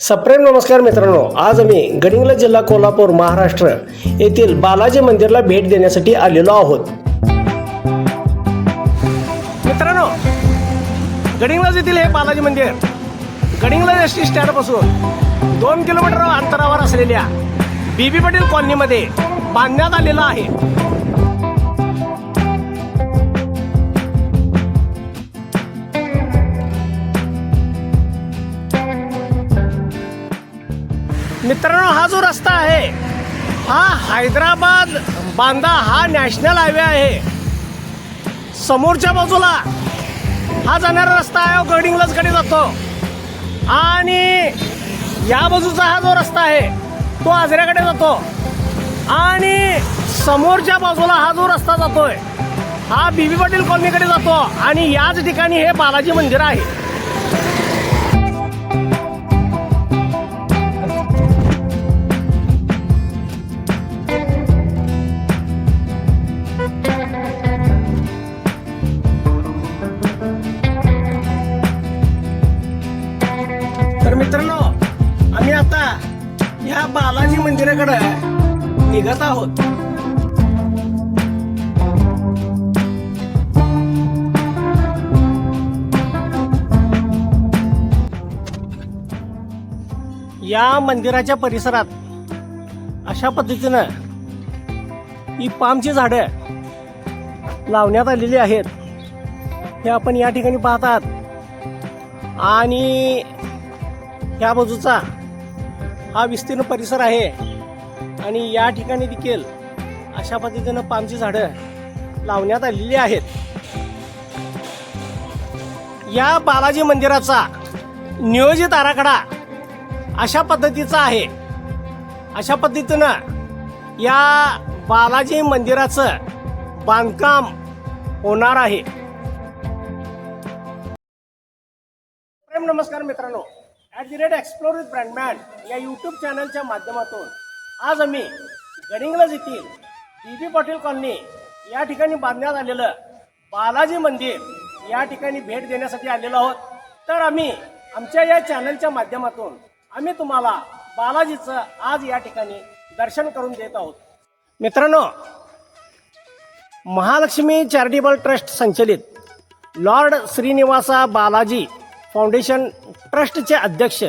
सप्रेम नमस्कार मित्रांनो आज आम्ही गडिंगला जिल्हा कोल्हापूर महाराष्ट्र येथील बालाजी मंदिरला भेट देण्यासाठी आलेलो आहोत. मित्रांनो गडिंगलाज येथील हे बालाजी मंदिर गडिंगला एस टी स्टँडपासून दोन किलोमीटर अंतरावर असलेल्या बीबी पाटील कॉलनीमध्ये बांधण्यात आलेलं आहे. मित्रांनो हा जो रस्ता आहे हा हैदराबाद बांदा हा नॅशनल हायवे आहे. समोरच्या बाजूला हा जाणारा रस्ता आहे गडिंगलाजकडे जातो. आणि या बाजूचा हा जो रस्ता आहे तो आजऱ्याकडे जातो. आणि समोरच्या बाजूला हा जो रस्ता जातोय हा बीबी पाटील कॉलनीकडे जातो. आणि याच ठिकाणी हे बालाजी मंदिर आहे. आहोत या मंदिराच्या परिसरात अशा पद्धतीनं ही पामची झाडं लावण्यात आलेली आहेत. हे आपण या ठिकाणी पाहतात. आणि ह्या बाजूचा हा विस्तीर्ण परिसर आहे. आणि या ठिकाणी देखील अशा पद्धतीनं पामची झाडं लावण्यात आलेली आहेत. या बालाजी मंदिराचा नियोजित आराखडा अशा पद्धतीचा आहे. अशा पद्धतीनं या बालाजी मंदिराचं बांधकाम होणार आहे. प्रेम नमस्कार मित्रांनो. At the rate explore with Brandman या यूट्यूब चॅनलच्या माध्यमातून आज आम्ही गडिंगलज येथील बी बी पाटील कॉलनी या ठिकाणी बांधण्यात आलेलं बालाजी मंदिर या ठिकाणी भेट देण्यासाठी आलेलो आहोत. तर आम्ही आमच्या या चॅनलच्या माध्यमातून आम्ही तुम्हाला बालाजीचं आज या ठिकाणी दर्शन करून देत आहोत. मित्रांनो महालक्ष्मी चॅरिटेबल ट्रस्ट संचलित लॉर्ड श्रीनिवासा बालाजी फाउंडेशन ट्रस्टचे अध्यक्ष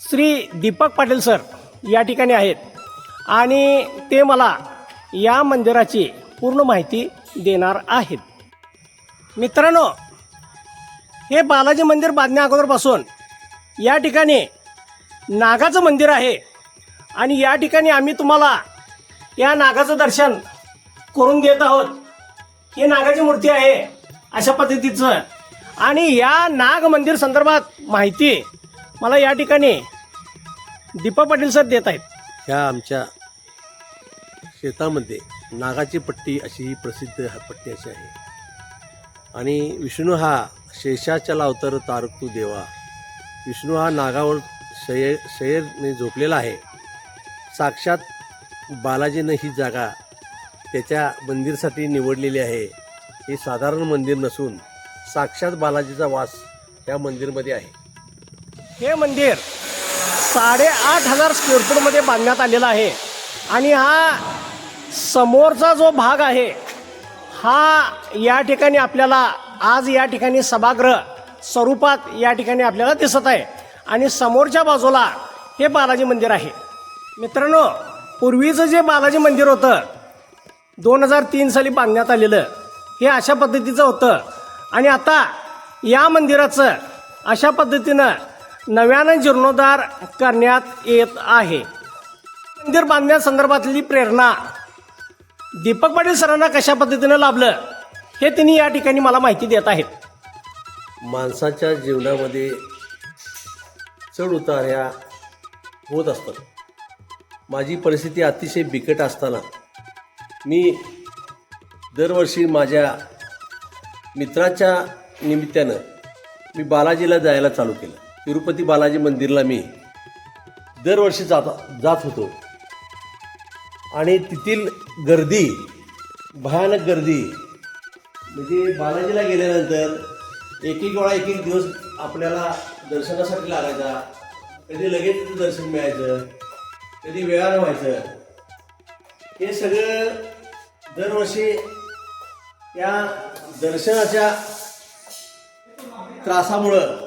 श्री दीपक पाटील सर या ठिकाणी आहेत. आणि ते मला या मंदिराची पूर्ण माहिती देणार आहेत. मित्रांनो हे बालाजी मंदिर बांधण्या अगोदरपासून या ठिकाणी नागाचं मंदिर आहे. आणि या ठिकाणी आम्ही तुम्हाला या नागाचं दर्शन करून देत आहोत. ही नागाची मूर्ती आहे अशा पद्धतीचं. आणि या नाग मंदिर संदर्भात माहिती मला या ठिकाणी दीपक पाटील सर देत आहेत. ह्या आमच्या शेतामध्ये नागाची पट्टी अशी ही प्रसिद्ध हा पट्टी अशी आहे. आणि विष्णू हा शेषाचला अवतर तारकतू देवा. विष्णू हा नागावर शये शयरने झोपलेला आहे. साक्षात बालाजीनं ही जागा त्याच्या मंदिरसाठी निवडलेली आहे. हे साधारण मंदिर नसून साक्षात बालाजीचा वास या मंदिरमध्ये आहे. हे मंदिर साडेआठ हजार स्क्वेअर फूटमध्ये बांधण्यात आलेला आहे. आणि हा समोरचा जो भाग आहे हा या ठिकाणी आपल्याला आज या ठिकाणी सभागृह स्वरूपात या ठिकाणी आपल्याला दिसत आहे. आणि समोरच्या बाजूला हे बालाजी मंदिर आहे. मित्रांनो पूर्वीचं जे बालाजी मंदिर होतं दोन हजार तीन साली बांधण्यात आलेलं हे अशा पद्धतीचं होतं. आणि आता या मंदिराचं अशा पद्धतीनं नव्यानं जीर्णोद्धार करण्यात येत आहे. मंदिर बांधण्यासंदर्भातली प्रेरणा दीपक पाटील सरांना कशा पद्धतीनं लाभलं हे त्यांनी या ठिकाणी मला माहिती देत आहेत. माणसाच्या जीवनामध्ये चढ उतार ह्या होत असतात. माझी परिस्थिती अतिशय बिकट असताना मी दरवर्षी माझ्या मित्राच्या निमित्तानं मी बालाजीला जायला चालू केलं. तिरुपती बालाजी मंदिरला मी दरवर्षी जात जात होतो. आणि तेथील गर्दी भयानक गर्दी म्हणजे बालाजीला गेल्यानंतर एक एक वेळा एक एक दिवस आपल्याला दर्शनासाठी लागायचा. कधी लगेच तिथं दर्शन मिळायचं कधी वेळानं व्हायचं. हे सगळं दरवर्षी या दर्शनाच्या त्रासामुळं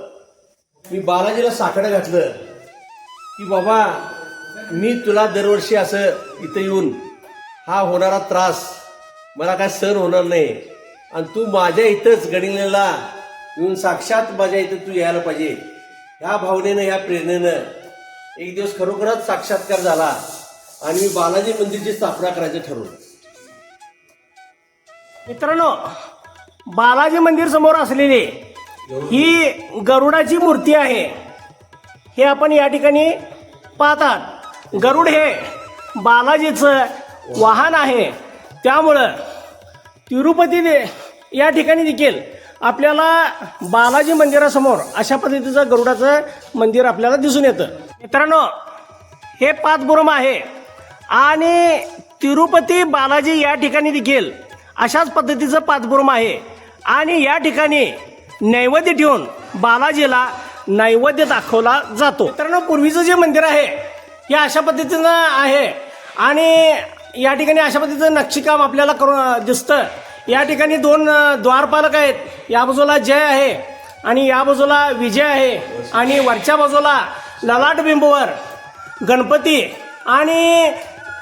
मी बालाजीला साकडं घातलं. की बाबा मी तुला दरवर्षी असं इथं येऊन हा होणारा त्रास मला काय सहन होणार नाही. आणि तू माझ्या इथंच गडिंगलेला येऊन साक्षात माझ्या इथं तू यायला पाहिजे. ह्या भावनेनं ह्या प्रेरणेनं एक दिवस खरोखरच साक्षात्कार झाला आणि मी बालाजी मंदिरची स्थापना करायचं ठरवलं. मित्रांनो बालाजी मंदिर समोर असलेली ही गरुडाची मूर्ती आहे. हे आपण या ठिकाणी पाहतात. गरुड हे बालाजीचं वाहन आहे. त्यामुळं तिरुपती दे- या ठिकाणी देखील आपल्याला बालाजी मंदिरासमोर अशा पद्धतीचं गरुडाचं मंदिर आपल्याला दिसून येतं. मित्रांनो हे पाचपुरम आहे आणि तिरुपती बालाजी या ठिकाणी देखील अशाच पद्धतीचं पाचपुरम आहे. आणि या ठिकाणी नैवेद्य ठेवून बालाजीला नैवेद्य दाखवला जातो. मित्रांनो पूर्वीचं जे मंदिर आहे हे अशा पद्धतीनं आहे. आणि या ठिकाणी अशा पद्धतीचं नक्षीकाम आपल्याला करून दिसतं. या ठिकाणी दोन द्वारपालक आहेत. या बाजूला जय आहे आणि या बाजूला विजय आहे. आणि वरच्या बाजूला ललाट बिंबवर गणपती आणि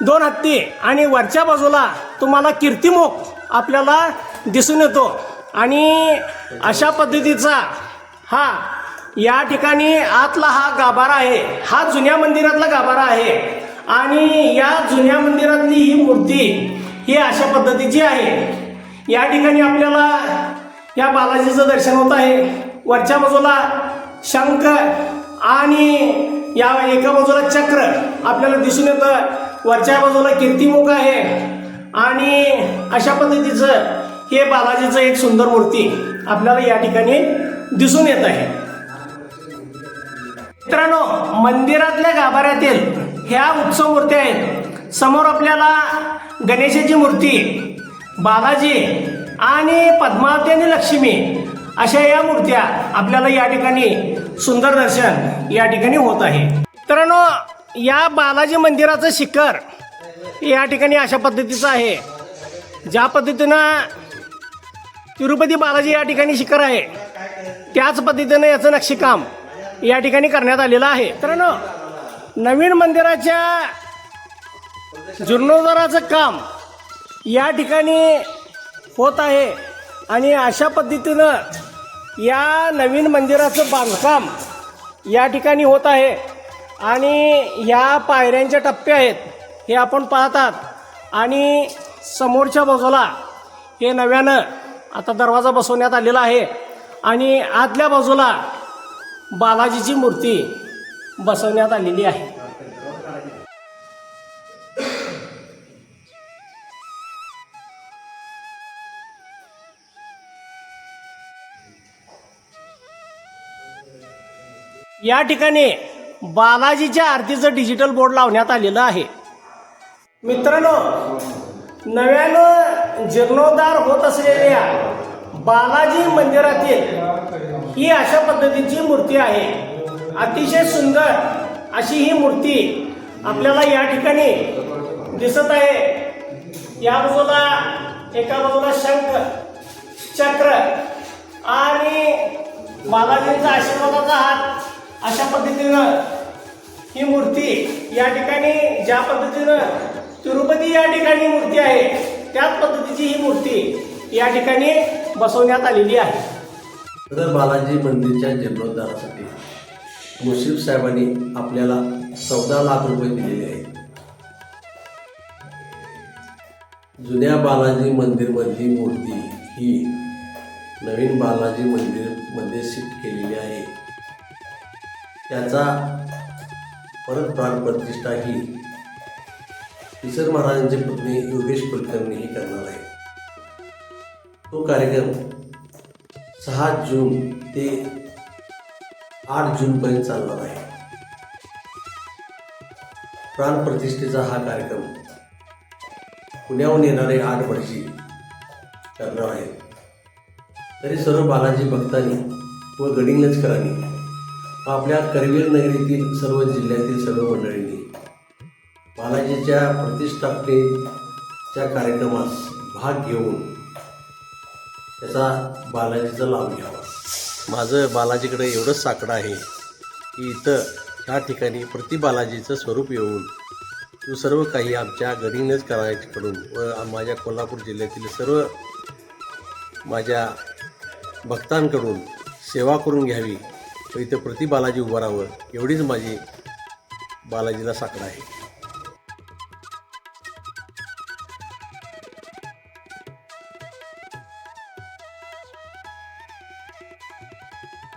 दोन हत्ती. आणि वरच्या बाजूला तुम्हाला कीर्तिमुख आपल्याला दिसून येतो. आणि अशा पद्धतीचा हा या ठिकाणी आतला हा गाभारा आहे. हा जुन्या मंदिरातला गाभारा आहे. आणि या जुन्या मंदिरातली ही मूर्ती ही अशा पद्धतीची आहे. या ठिकाणी आपल्याला या बालाजीचं दर्शन होत आहे. वरच्या बाजूला शंख आणि या एका बाजूला चक्र आपल्याला दिसून येतं. वरच्या बाजूला कीर्तिमुख आहे. आणि अशा पद्धतीचं हे बालाजीचं एक सुंदर मूर्ती आपल्याला या ठिकाणी दिसून येत आहे. मित्रांनो मंदिरातल्या गाभाऱ्यातील ह्या उत्सव मूर्त्या आहेत. समोर आपल्याला गणेशाची मूर्ती बालाजी आणि पद्मावती आणि लक्ष्मी अशा या मूर्त्या आपल्याला या ठिकाणी सुंदर दर्शन या ठिकाणी होत आहे. मित्रांनो या बालाजी मंदिराचं शिखर या ठिकाणी अशा पद्धतीचं आहे. ज्या पद्धतीनं तिरुपती बालाजी या ठिकाणी शिखर आहे. त्याच पद्धतीनं याचं नक्षीकाम या ठिकाणी करण्यात आलेलं आहे. तर नवीन मंदिराच्या जीर्णोद्धाराचं काम या ठिकाणी होत आहे आणि अशा पद्धतीनं या नवीन मंदिराचं बांधकाम या ठिकाणी होत आहे आणि या पायऱ्यांच्या टप्पे आहेत हे आपण पाहतात आणि समोरच्या बाजूला हे नव्यानं आता दरवाजा बसवण्यात आलेला आहे. आणि आतल्या बाजूला बालाजीची मूर्ती बसवण्यात आलेली आहे. या ठिकाणी बालाजीच्या आरतीचं डिजिटल बोर्ड लावण्यात आलेलं आहे. मित्रांनो नव्यानं जीर्णोद्धार होत असलेल्या बालाजी मंदिरातील ही अशा पद्धतीची मूर्ती आहे. अतिशय सुंदर अशी ही मूर्ती आपल्याला या ठिकाणी दिसत आहे. या बाजूला एका बाजूला शंख चक्र आणि बालाजींचा आशीर्वादाचा हात अशा पद्धतीनं ही मूर्ती या ठिकाणी ज्या पद्धतीनं तिरुपती या ठिकाणी मूर्ती आहे त्याच पद्धतीची ही मूर्ती या ठिकाणी बसवण्यात आलेली आहे. तर बालाजी मंदिरच्या जीर्णोद्धारासाठी मुशीफ साहेबांनी आपल्याला चौदा लाख रुपये दिलेले आहेत. जुन्या बालाजी मंदिरमधली मूर्ती ही नवीन बालाजी मंदिरमध्ये शिफ्ट केलेली आहे. त्याचा परत प्राणप्रतिष्ठा ही किशोर महाराजांची पत्नी योगेश कुलकर्णी ही करणार आहे. तो कार्यक्रम सहा जून ते आठ जूनपर्यंत चालणार आहे. प्राणप्रतिष्ठेचा हा कार्यक्रम पुण्याहून येणारे आठ वर्षी करणार आहे. तरी सर्व बालाजी भक्तांनी व गडिंगलजकरांनी आपल्या करवीर नगरीतील सर्व जिल्ह्यातील सर्व मंडळींनी बालाजीच्या प्रतिष्ठापनेच्या कार्यक्रमास भाग घेऊन त्याचा बालाजीचा लाभ घ्यावा. माझं बालाजीकडे एवढंच साकडं आहे की इथं ह्या ठिकाणी प्रति बालाजीचं स्वरूप येऊन तू सर्व काही आमच्या गडिंगच करायच्याकडून व माझ्या कोल्हापूर जिल्ह्यातील सर्व माझ्या भक्तांकडून सेवा करून घ्यावी. व इथं प्रति बालाजी उभं राहावं एवढीच माझी बालाजीला साकडं आहे.